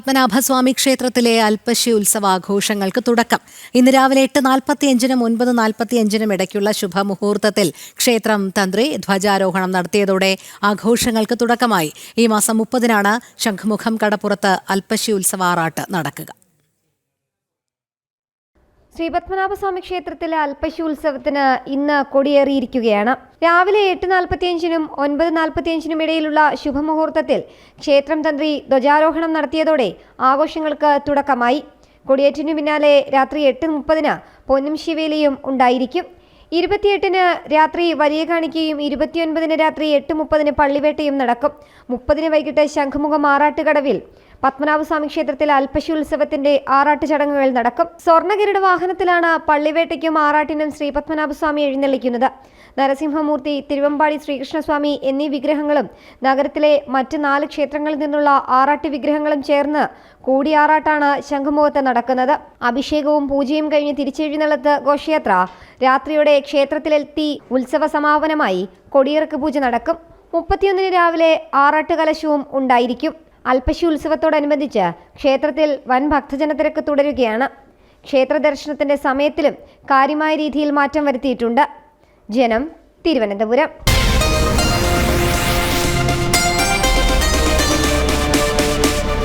പത്മനാഭസ്വാമി ക്ഷേത്രത്തിലെ അൽപ്പശി ഉത്സവാഘോഷങ്ങൾക്ക് തുടക്കം. ഇന്ന് രാവിലെ എട്ട് നാൽപ്പത്തിയഞ്ചിനും ഒൻപത് നാൽപ്പത്തിയഞ്ചിനും ഇടയ്ക്കുള്ള ശുഭമുഹൂർത്തത്തിൽ ക്ഷേത്രം തന്ത്രി ധ്വജാരോഹണം നടത്തിയതോടെ ആഘോഷങ്ങൾക്ക് തുടക്കമായി. ഈ മാസം മുപ്പതിനാണ് ശംഖുമുഖം കടപ്പുറത്ത് അൽപ്പശി ഉത്സവാറാട്ട് നടക്കുക. ശ്രീ പത്മനാഭസ്വാമി ക്ഷേത്രത്തിലെ അൽപ്പശു ഉത്സവത്തിന് ഇന്ന് കൊടിയേറിയിരിക്കുകയാണ്. രാവിലെ എട്ട് നാൽപ്പത്തിയഞ്ചിനും ഒൻപത് നാൽപ്പത്തിയഞ്ചിനും ഇടയിലുള്ള ശുഭമുഹൂർത്തത്തിൽ ക്ഷേത്രം തന്ത്രി ധ്വജാരോഹണം നടത്തിയതോടെ ആഘോഷങ്ങൾക്ക് തുടക്കമായി. കൊടിയേറ്റിനു പിന്നാലെ രാത്രി എട്ട് മുപ്പതിന് പൊന്നും ശിവേലിയും ഉണ്ടായിരിക്കും. ഇരുപത്തിയെട്ടിന് രാത്രി വലിയ കാണിക്കയും ഇരുപത്തിയൊൻപതിന് രാത്രി എട്ട് മുപ്പതിന് പള്ളിവേട്ടയും നടക്കും. മുപ്പതിന് വൈകിട്ട് ശംഖുമുഖം ആറാട്ടുകടവിൽ പത്മനാഭസ്വാമി ക്ഷേത്രത്തിൽ അൽപ്പശി ഉത്സവത്തിന്റെ ആറാട്ട് ചടങ്ങുകൾ നടക്കും. സ്വർണകിരീട വാഹനത്തിലാണ് പള്ളിവേട്ടയ്ക്കും ആറാട്ടിനും ശ്രീ പത്മനാഭസ്വാമി എഴുന്നള്ളിക്കുന്നത്. നരസിംഹമൂർത്തി തിരുവമ്പാടി ശ്രീകൃഷ്ണസ്വാമി എന്നീ വിഗ്രഹങ്ങളും നഗരത്തിലെ മറ്റ് നാല് ക്ഷേത്രങ്ങളിൽ നിന്നുള്ള ആറാട്ട് വിഗ്രഹങ്ങളും ചേർന്ന് കൂടിയാറാട്ടാണ് ശംഖുമുഖത്ത് നടക്കുന്നത്. അഭിഷേകവും പൂജയും കഴിഞ്ഞ് തിരിച്ചെഴുന്നള്ളത്ത് ഘോഷയാത്ര. രാത്രിയോടെ ക്ഷേത്രത്തിലെത്തി ഉത്സവ സമാപനമായി കൊടിയിറക്ക് പൂജ നടക്കും. മുപ്പത്തിയൊന്നിന് രാവിലെ ആറാട്ട് കലശവും ഉണ്ടായിരിക്കും. അൽപ്പശി ഉത്സവത്തോടനുബന്ധിച്ച് ക്ഷേത്രത്തിൽ വൻ ഭക്തജനത്തിരക്ക് തുടരുകയാണ്. ക്ഷേത്ര ദർശനത്തിന്റെ സമയത്തിലും കാര്യമായ രീതിയിൽ മാറ്റം വരുത്തിയിട്ടുണ്ട്. ജനം തിരുവനന്തപുരം.